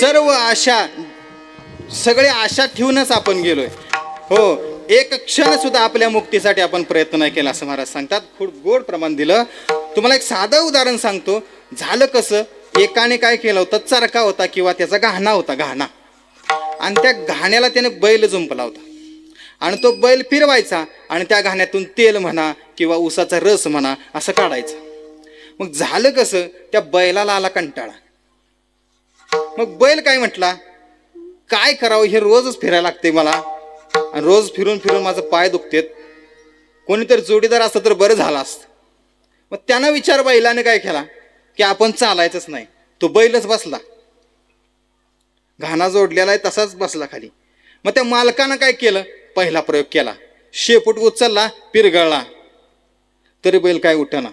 सर्व आशा सगळे आशा ठेवूनच आपण गेलोय. हो एक क्षण सुद्धा आपल्या मुक्तीसाठी आपण प्रयत्न नाही केला असं महाराज सांगतात. खूप गोड प्रमाण दिलं. तुम्हाला एक साधं उदाहरण सांगतो. झालं कसं? एकाने काय केलं होतं? चरका होता किंवा त्याचा गहाणा होता गहाणा आणि त्या घाण्याला त्याने बैल जुंपला होता. आणि तो बैल फिरवायचा आणि त्या घाण्यातून तेल म्हणा किंवा उसाचा रस म्हणा असं काढायचं. मग झालं कसं? त्या बैलाला आला कंटाळा. मग बैल काय म्हटला? काय करावं हे रोजच फिरायला लागते मला. आणि रोज फिरून फिरून माझं पाय दुखतेत. कोणीतरी जोडीदार असतं तर बरं झालं असतं. मग त्यानं विचार बैलाने काय केला? की आपण चालायचंच नाही. तो बैलच बसला. घाणा जोडलेला आहे तसाच बसला खाली. मग त्या मालकानं काय केलं? पहिला प्रयोग केला. शेपूट उचलला पिरगळला. तरी बैल काय उठना.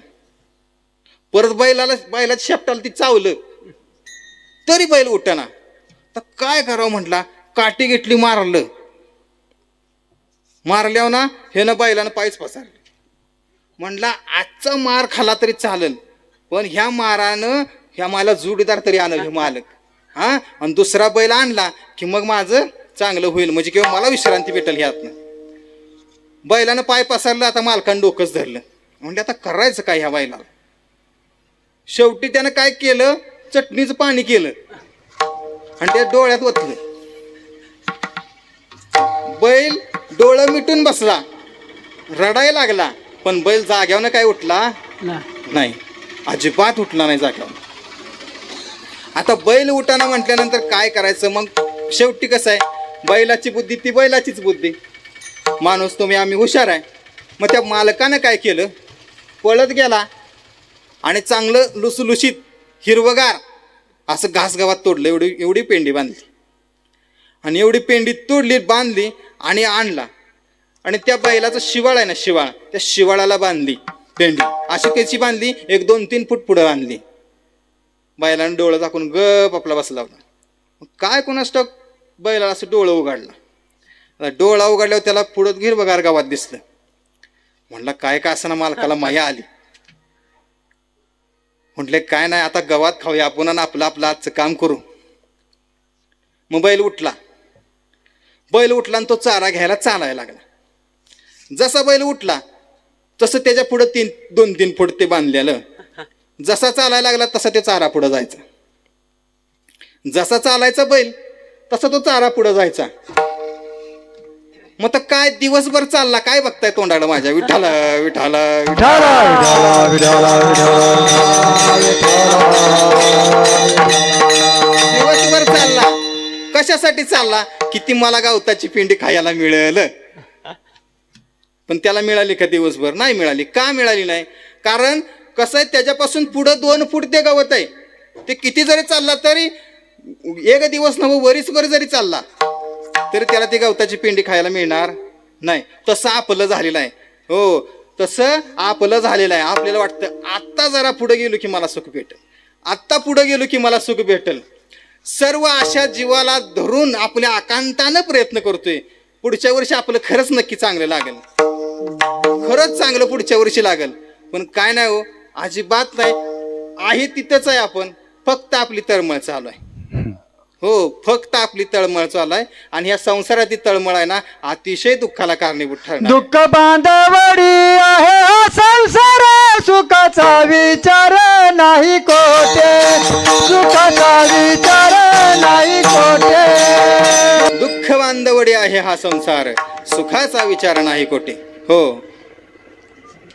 परत बैलाला बैलात शेपटाला ती चावलं. तरी बैल उठना. तर काय करावं म्हटला? काठी घेतली मारलं. मारल्यावर ना ह्यानं बैलानं पायच पसरले. म्हणला आजचा मार खाला तरी चालेल पण ह्या मारानं ह्या मला जोडीदार तरी आणल हे मालक. हा? आणि दुसरा बैल आणला की मग माझं चांगलं होईल. म्हणजे किंवा मला विश्रांती भेटेल ह्यातनं. बैलानं पाय पसरलं आता मालकानं डोकंच धरलं. म्हणजे आता करायचं काय ह्या बैलाला? शेवटी त्यानं काय केलं? चटणीचं पाणी केलं. आणि त्या डोळ्यात ओतलं. बैल डोळं मिटून बसला. रडायला लागला. पण बैल जाग्यावनं काय उठला? नाही. अजिबात उठला नाही जाग्यावर. आता बैल उठाना म्हटल्यानंतर काय करायचं? मग शेवटी कसं आहे? बैलाची बुद्धी ती बैलाचीच बुद्धी. माणूस तुम्ही आम्ही हुशार आहे. मग त्या मालकानं काय केलं? पळत गेला. आणि चांगलं लुसलुशीत हिरवगार. असं घासगावात तोडलं एवढी एवढी पेंडी बांधली. आणि एवढी पेंडी तोडली बांधली आणि आणला. आणि त्या बैलाचं शिवाळ आहे ना शिवाळ त्या शिवाळाला बांधली पेंडी. अशी त्याची बांधली एक दोन तीन फूट पुढं बांधली बैलानं डोळं झाकून गप आपला बसला होता. काय कोणास ठाऊक बैलाला असं डोळं उघडलं. डोळा उघडल्यावर त्याला पुढं हिरवगार गावात दिसलं. म्हणलं काय का असं मालकाला माया आली. म्हटले काय नाही आता गवात खाऊया आपण आणि आपलं आपलं आजचं काम करू. मग बैल उठला. बैल उठला आणि तो चारा घ्यायला चालायला लागला. जसा बैल उठला तसं त्याच्या पुढं तीन दोन तीन फूट ते बांधलेलं. जसा चालायला लागला तसा ते चारा पुढं जायचा. जसा चालायचा बैल तसा तो चारा पुढं जायचा. मग तर काय दिवसभर चालला? काय बघताय तोंडाला माझ्या? विठाला विठाला दिवसभर चालला. कशासाठी चालला? किती मला गावताची पिंडी खायला मिळेल. पण त्याला मिळाली का दिवसभर? नाही मिळाली. का मिळाली नाही? कारण कसं आहे त्याच्यापासून पुढं दोन फूट ते गवत आहे. ते किती जरी चालला तरी एक दिवस नव वरीसभर जरी चालला तरी त्याला ती गवताची पिंडी खायला मिळणार नाही. तसं आपलं झालेलं आहे. हो तसं आपलं झालेलं आहे. आपल्याला वाटतं आत्ता जरा पुढे गेलो की मला सुख भेटेल. आत्ता पुढे गेलो की मला सुख भेटेल. सर्व अशा जीवाला धरून आपल्या आकांतानं प्रयत्न करतोय. पुढच्या वर्षी आपलं खरंच नक्की चांगलं लागेल. खरंच चांगलं पुढच्या वर्षी लागेल. पण काय नाही हो अजिबात नाही. आहे तिथंच आहे आपण. फक्त आपली तळमळ चालू आहे. हो फक्त आपली तळमळ चालू आहे आणि ह्या संसारातील तळमळ आहे ना अतिशय दुःखाला कारणीभूत ठरणार. दुःख बांधवडी आहे हा संसार सुखाचा विचार नाही कोटे सुखाचा विचार नाही कोटे दुःख बांधवडी आहे हा संसार सुखाचा विचार नाही कोठे. हो.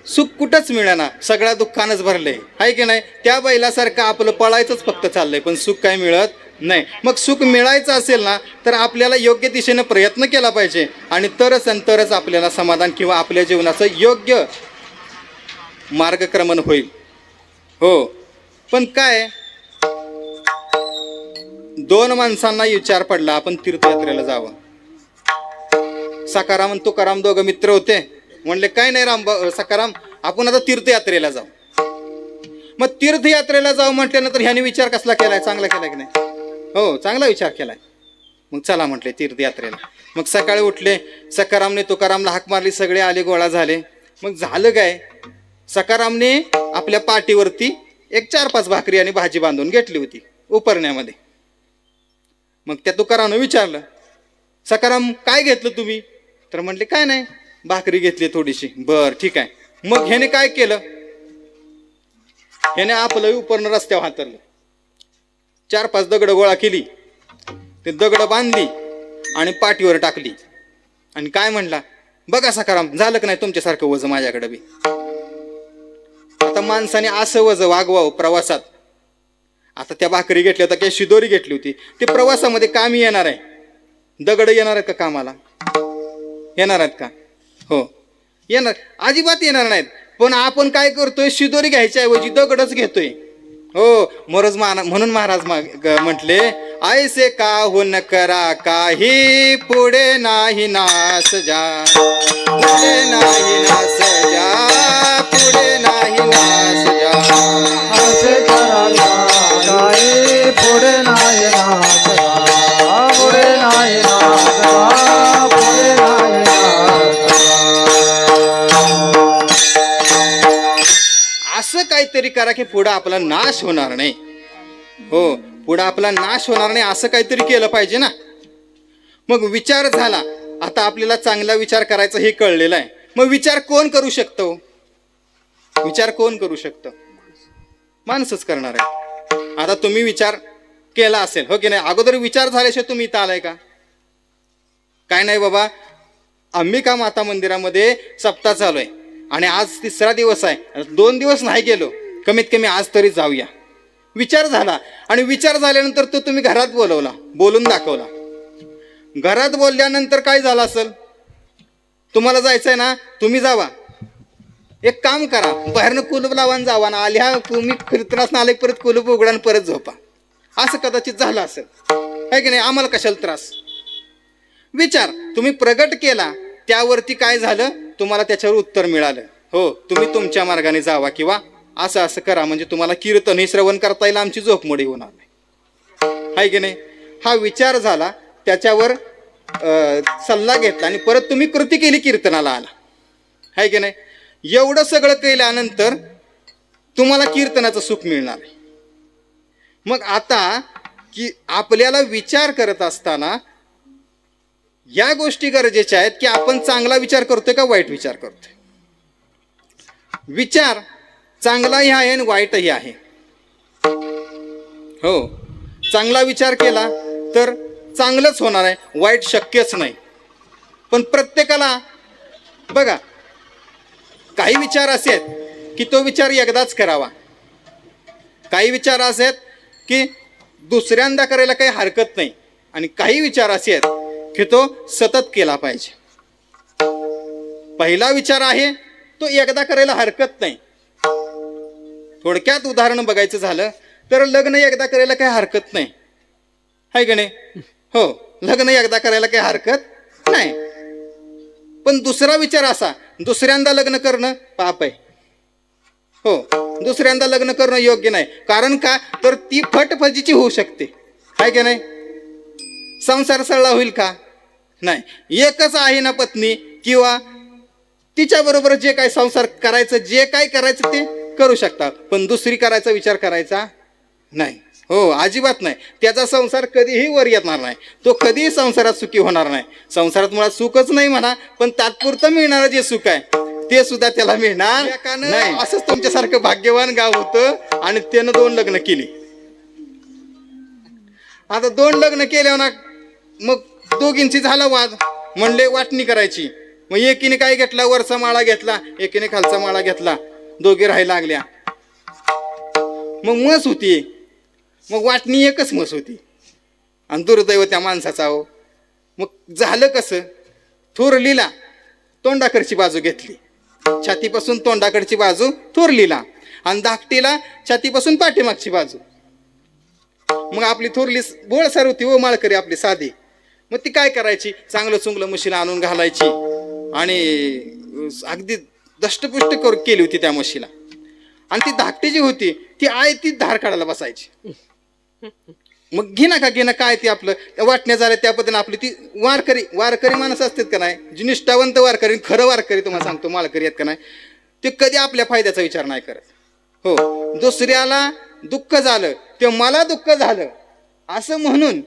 सुख कुठंच मिळेना सगळ्या दुःखानंच भरले. आहे की नाही? त्या बैलासारखं आपलं पळायचंच फक्त चाललंय पण सुख काय मिळत नाही. मग सुख मिळायचं असेल ना तर आपल्याला योग्य दिशेनं प्रयत्न केला पाहिजे. आणि तरच आणि तरच आपल्याला समाधान किंवा आपल्या जीवनाचं योग्य मार्गक्रमण होईल. हो. पण काय? दोन माणसांना विचार पडला आपण तीर्थयात्रेला जावं. सकाराम आणि तुकाराम दोघं मित्र होते. म्हणले काय नाही राम सकाराम आपण आता तीर्थयात्रेला जाऊ. मग तीर्थयात्रेला जाऊ म्हटल्यानंतर ह्याने विचार कसला केलाय? चांगला केलाय की नाही? हो चांगला विचार केलाय. मग चला म्हटले तीर्थयात्रेला. मग सकाळी उठले सकारामने तुकारामला हाक मारली सगळे आले गोळा झाले. मग झालं काय? सकारामने आपल्या पाठीवरती एक चार पाच भाकरी आणि भाजी बांधून घेतली होती उपरण्यामध्ये. मग त्या तुकारामनं विचारलं सकाराम काय घेतलं तुम्ही? तर म्हटले काय नाही भाकरी घेतली थोडीशी. बर ठीक आहे. मग ह्याने काय केलं? ह्याने आपलं उपरनं रस्त्यावर हातरलं. चार पाच दगड गोळा केली. ते दगड बांधली आणि पाठीवर टाकली. आणि काय म्हणला? बघा सकाराम झालं का नाही तुमच्यासारखं वज माझ्याकडे बी? आता माणसाने असं वज वागवावं प्रवासात. आता त्या भाकरी घेतल्या होत्या काही शिदोरी घेतली होती. ते प्रवासामध्ये कामी येणार आहे. दगड येणार आहेत का कामाला? येणार आहेत का? हो. येणार अजिबात येणार नाहीत. पण आपण काय करतोय? शिदोरी घ्यायच्या ऐवजी दगडच घेतोय. हो मोरज महाराज म्हणून महाराज म्हटले ऐसे का होन करा काही पुढे नाही नास जा. पुढे नाही नास जा पुढे नाही नास जा. पुढे काहीतरी करा की पुढं आपला नाश होणार नाही. हो पुढं आपला नाश होणार नाही असं काहीतरी केलं पाहिजे ना. मग विचार झाला. आता आपल्याला चांगला विचार करायचा हे कळलेलं आहे. मग विचार कोण करू शकतो? विचार कोण करू शकतं? माणसंच करणार आहे. आता तुम्ही विचार केला असेल. हो की नाही? अगोदर विचार झाल्याशिवाय तुम्ही इथं आलाय का? काय नाही बाबा. अंबिका माता मंदिरामध्ये सप्ताह चालू आहे. आणि आज तिसरा दिवस आहे. दोन दिवस नाही गेलो. कमीत कमी आज तरी जाऊया. विचार झाला. आणि विचार झाल्यानंतर तो तुम्ही घरात बोलवला. बोलून दाखवला. घरात बोलल्यानंतर काय झालं असेल? तुम्हाला जायचंय ना? तुम्ही जावा. एक काम करा. बाहेरनं कुलूप लावा जावा ना. आल्या तुम्ही फिरतनास आले परत कुलूप उघडा आणि परत झोपा. असं कदाचित झालं असेल. आहे की नाही? आम्हाला कशाला त्रास? विचार. तुम्ही प्रगट केला. त्यावरती काय झालं? तुम्हाला त्याच्यावर उत्तर मिळालं. हो तुम्ही तुमच्या मार्गाने जावा किंवा असं असं करा. म्हणजे तुम्हाला कीर्तन हे श्रवण करता येईल आमची झोपमोडी होणार नाही. आहे की नाही? हा विचार झाला त्याच्यावर सल्ला घेतला आणि परत तुम्ही कृती केली कीर्तनाला आला. आहे की नाही? एवढं सगळं केल्यानंतर तुम्हाला कीर्तनाचं सुख मिळणार आहे मग आता की आपल्याला विचार करत असताना या गोष्टी गरजेच्या आहेत की आपण चांगला विचार करतोय का वाईट विचार करतोय? विचार चांगलाही आहे आणि वाईटही आहे. हो चांगला विचार केला तर चांगलंच होणार आहे वाईट शक्यच नाही. पण प्रत्येकाला बघा काही विचार असे आहेत की तो विचार एकदाच करावा. काही विचार असे आहेत की दुसऱ्यांदा करायला काही हरकत नाही. आणि काही विचार असे आहेत की तो सतत केला पाहिजे. पहिला विचार आहे तो एकदा करायला हरकत नाही. थोडक्यात उदाहरण बघायचं झालं तर लग्न एकदा करायला काही हरकत नाही. हाय का नाही हो लग्न एकदा करायला काही हरकत नाही. पण दुसरा विचार असा दुसऱ्यांदा लग्न करणं पाप आहे. हो दुसऱ्यांदा लग्न करणं योग्य नाही. कारण का? तर ती फटफजीची होऊ शकते. हाय का नाही संसार सरळा होईल का? नाही. एकच आहे ना पत्नी किंवा तिच्याबरोबर जे काय संसार करायचं जे काय करायचं ते करू शकता पण दुसरी करायचा विचार करायचा नाही. हो अजिबात नाही. त्याचा संसार कधीही वर येणार नाही. तो कधीही संसारात सुखी होणार नाही. संसारात मुळात सुखच नाही म्हणा पण तात्पुरतं मिळणारं जे सुख आहे ते सुद्धा त्याला मिळणार नाही. असंच तुमच्यासारखं भाग्यवान गाव होतं आणि त्यानं दोन लग्न केली. आता दोन लग्न केल्यावर ना मग दोघींची झाला वाद. म्हणले वाटणी करायची. मग एकीने काय घेतला? वरचा माळा घेतला. एकीने खालचा माळा घेतला. दोघे राहायला लागल्या. मग मस होती. मग वाटणी एकच मस होती. आणि दुर्दैव त्या माणसाचा हो. मग झालं कसं? थोरलीला तोंडाकडची बाजू घेतली. छातीपासून तोंडाकडची बाजू थोरलीला आणि धाकटीला छातीपासून पाठीमागची बाजू. मग आपली थोरली बोळसार होती व माळकरी आपली साधी. मग ती काय करायची? चांगलं चुंगलं म्हशीला आणून घालायची. आणि अगदी दष्टपुष्ट कर केली होती त्या म्हशीला आणि ती धाकटी जी होती ती आय ती धार काढायला बसायची. मग घे ना का घे ना काय ती आपलं? वाटण्या झाल्या त्या पद्धतीने आपली ती वारकरी वारकरी माणसं असतात का नाही? जी निष्ठावंत वारकरी खरं वारकरी तुम्हाला सांगतो मालकरी आहेत का नाही? ते कधी आपल्या फायद्याचा विचार नाही करत. हो दुसऱ्याला दुःख झालं ते मला दुःख झालं असं म्हणून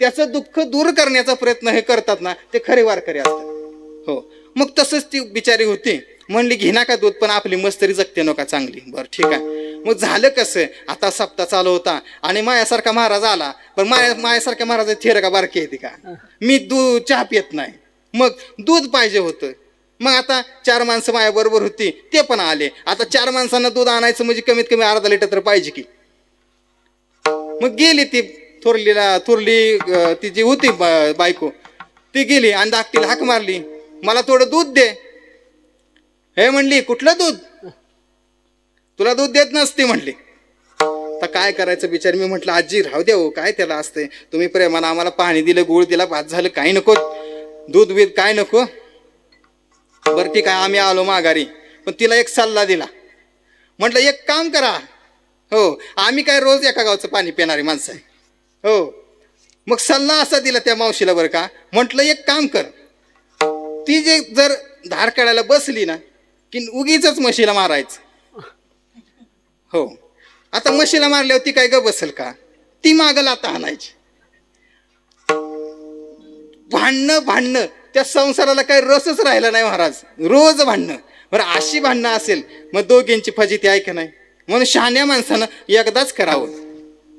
त्याचं दुःख दूर करण्याचा प्रयत्न हे करतात ना ते खरे वारकरी असतात. हो. मग तसंच ती बिचारी होती. म्हणली घे ना का दूध पण आपली मस्तरी जगते नका चांगली? बरं ठीक आहे. मग झालं कसं? आता सप्ताह चालू होता आणि मायासारखा महाराज आला. पण माया मायासारख्या महाराज थेर का बारकी येते का? मी दूध चहा पित नाही. मग दूध पाहिजे होतं. मग आता चार माणसं माझ्याबरोबर होती ते पण आले. आता चार माणसांना दूध आणायचं म्हणजे कमीत कमी अर्धा लिटर तर पाहिजे की. मग गेली ती थोरलीला थोरली अं, ती जी होती बा- बायको ती गेली आणि धाकटीला हाक मारली. मला थोडं दूध दे. हे म्हणली कुठलं दूध? तुला दूध देत नसते म्हणली. आता काय करायचं बिचार? मी म्हटलं आजी राहू द्या हो काय त्याला असते तुम्ही प्रेमानं आम्हाला पाणी दिलं गुळ दिला भात झालं काही नको. दूध बीत काय नको? बरं ठीक आहे आम्ही आलो माघारी पण तिला एक सल्ला दिला. म्हटलं एक काम करा. हो आम्ही काय रोज एका गावचं पाणी पिणारी माणसं आहे. हो. मग सल्ला असा दिला त्या मावशीला बरं का म्हटलं एक काम कर. ती जे जर धार काढायला बसली ना की उगीच म्हशीला मारायचं. हो. आता म्हशीला मारल्यावर ती काय ग बसेल का? ती मागला आता आणायची. भांडणं भांडणं. त्या संसाराला काही रसच राहिला नाही महाराज. रोज भांडणं. बरं अशी भांडणं असेल मग दोघींची फजिती आहे का नाही? म्हणून शहाण्या माणसानं एकदाच करावं.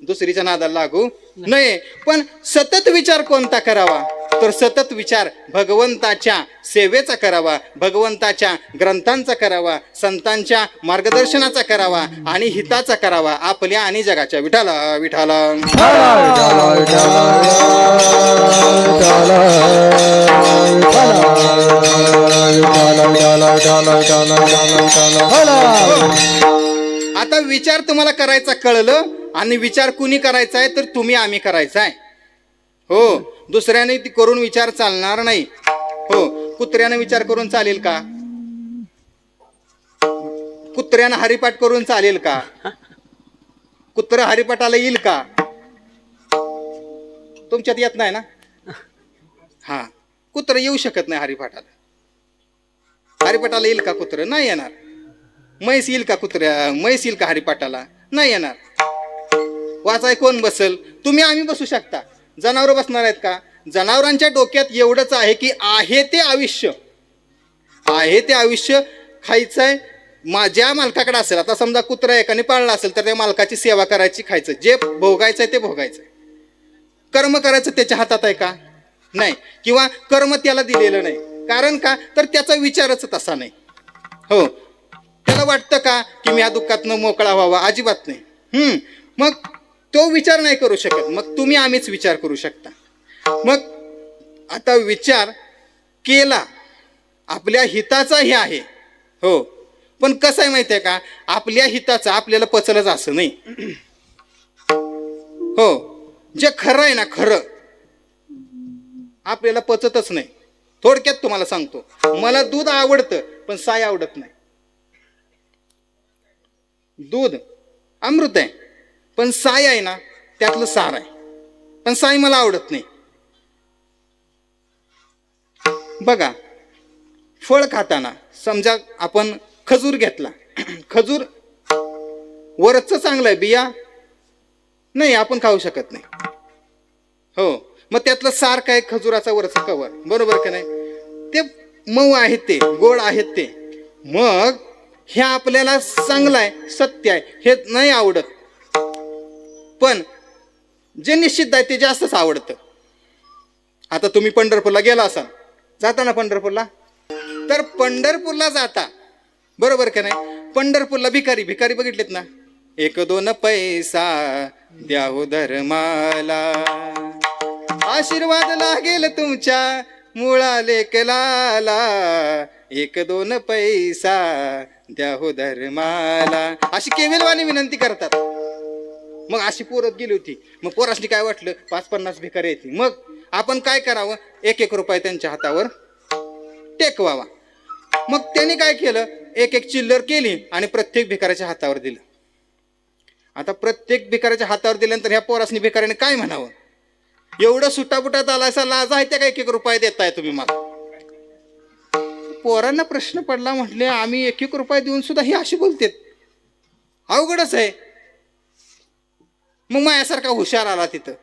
दुसरीच्या नादाला लागू नये. पण सतत विचार कोणता करावा? तर सतत विचार भगवंताच्या सेवेचा करावा भगवंताच्या ग्रंथांचा करावा संतांच्या मार्गदर्शनाचा करावा आणि हिताचा करावा आपल्या आणि जगाच्या विठाला विठाला. आता विचार तुम्हाला करायचा कळलं? आणि विचार कुणी करायचा आहे तर तुम्ही आम्ही करायचा आहे. हो दुसऱ्याने ती करून विचार चालणार नाही. हो कुत्र्यानं विचार करून चालेल का? कुत्र्यानं हरिपाठ करून चालेल का? कुत्र हरिपाठाला येईल का? तुमच्यात येत नाही ना? हा कुत्र येऊ शकत नाही हरिपाठाला. हरिपाठाला येईल का कुत्र? नाही येणार. म्हैस येईल का कुत्र्या? म्हैस येईल का हरिपाठाला? नाही येणार. वाचाय कोण बसल? तुम्ही आम्ही बसू शकता. जनावरं बसणार आहेत का? जनावरांच्या डोक्यात एवढंच आहे की आहे ते आयुष्य. आहे ते आयुष्य खायचंय. माझ्या मालकाकडे असेल आता समजा कुत्रा एकाने पाळला असेल तर त्या मालकाची सेवा करायची खायचं. जे भोगायचंय ते भोगायचं कर्म करायचं त्याच्या हातात आहे का? नाही. किंवा कर्म त्याला दिलेलं नाही. कारण का? तर त्याचा विचारच तसा नाही. हो. त्याला वाटतं का की मी या दुःखातनं मोकळा व्हावा? अजिबात नाही. हम्म. मग तो विचार नाही करू शकत. मग तुम्ही आम्हीच विचार करू शकता. मग आता विचार केला. आपल्या हिताचा हे आहे. हो. पण कसं आहे माहिती आहे का? आपल्या हिताचा आपल्याला पचलंच असं नाही. हो. जे खरं आहे ना खरं आपल्याला पचतच नाही. थोडक्यात तुम्हाला सांगतो. मला दूध आवडतं पण साय आवडत नाही. दूध अमृत आहे. पण साय आहे ना त्यातलं सार आहे. पण साय मला आवडत नाही. बघा फळ खाताना समजा आपण खजूर घेतला खजूर वरचं चांगलं आहे बिया नाही आपण खाऊ शकत नाही. हो मग त्यातलं सार काय खजुराचा वरचा कवर बरोबर का नाही? ते मऊ आहेत ते गोड आहेत ते. मग हे आपल्याला चांगलं आहे सत्य आहे हे नाही आवडत. पण जे निश्चित आहे ते जास्तच आवडतं. आता तुम्ही पंढरपूरला गेला असाल. जाता ना पंढरपूरला? तर पंढरपूरला जाता. बरोबर का नाही? पंढरपूरला भिकारी भिकारी बघितलेत ना? एक दोन पैसा द्याहो धर्माला. आशीर्वाद लागेल तुमच्या मुळा लेकलाला. एक दोन पैसा द्याहो धर्माला. अशी केविलवाणी विनंती करतात. मग अशी पोरत गेली होती. मग पोरासनी काय वाटलं? पाच पन्नास भिकारी येते मग आपण काय करावं? एक एक रुपये त्यांच्या हातावर टेकवावा. मग त्यांनी काय केलं? एक एक चिल्लर केली आणि प्रत्येक भिकाऱ्याच्या हातावर दिलं. आता प्रत्येक भिकाऱ्याच्या हातावर दिल्यानंतर ह्या पोरासनी भिकाऱ्याने काय म्हणावं? एवढं सुटापुटात आला असा लाज आहे त्या का एक एक रुपये देताय तुम्ही मला? पोरांना प्रश्न पडला म्हटले आम्ही एक एक रुपये देऊन सुद्धा ही अशी बोलतेत. अवघडच आहे. मग माझ्यासारखा हुशार आला तिथं.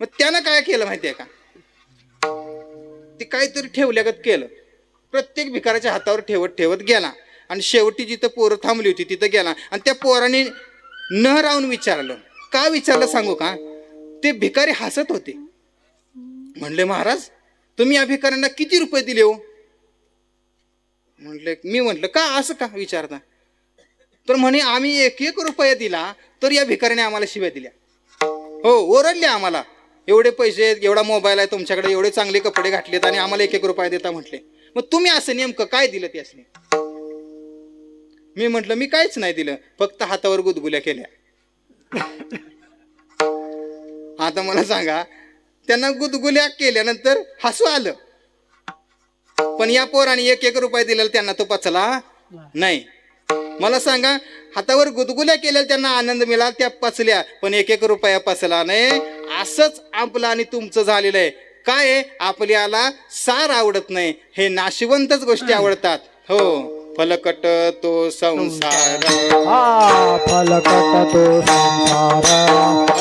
मग त्यानं काय केलं माहितीये का? ते काहीतरी ठेवल्यागत केलं. प्रत्येक भिकाराच्या हातावर ठेवत ठेवत गेला. आणि शेवटी जिथं पोरं थांबली होती तिथं गेला. आणि त्या पोराने न राहून विचारलं. का विचारलं सांगू का? ते भिकारी हसत होते. म्हणले महाराज तुम्ही या भिकाऱ्यांना किती रुपये दिले हो? म्हटले मी म्हटलं का असं का विचारता? तर म्हणे आम्ही एक एक रुपया दिला तर या भिकाऱ्याने आम्हाला शिव्या दिल्या. हो ओरडले आम्हाला. एवढे पैसे एवढा मोबाईल आहे तुमच्याकडे एवढे चांगले कपडे घातलेत आणि आम्हाला एक एक रुपया देता म्हटले. मग तुम्ही असं नेमकं काय दिलं त्यासने मी म्हटलं मी काहीच नाही दिलं फक्त हातावर गुदगुल्या केल्या. आता मला सांगा त्यांना गुदगुल्या केल्यानंतर हसू आलं. पण या पोराने एक एक रुपये दिलेला त्यांना तो पचला नाही. मला सांगा हातावर गुदगुल्या केल्या त्यांना आनंद मिळाला त्या पचल्या पण एक एक रुपया पचला नाही. असंच आपलं आणि तुमचं झालेलं आहे. काय आहे? आपल्याला सार आवडत नाही. हे नाशिवंतच गोष्टी आवडतात. हो. फलकट तो संसार. फलकट तो संसार.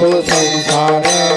तो संसार.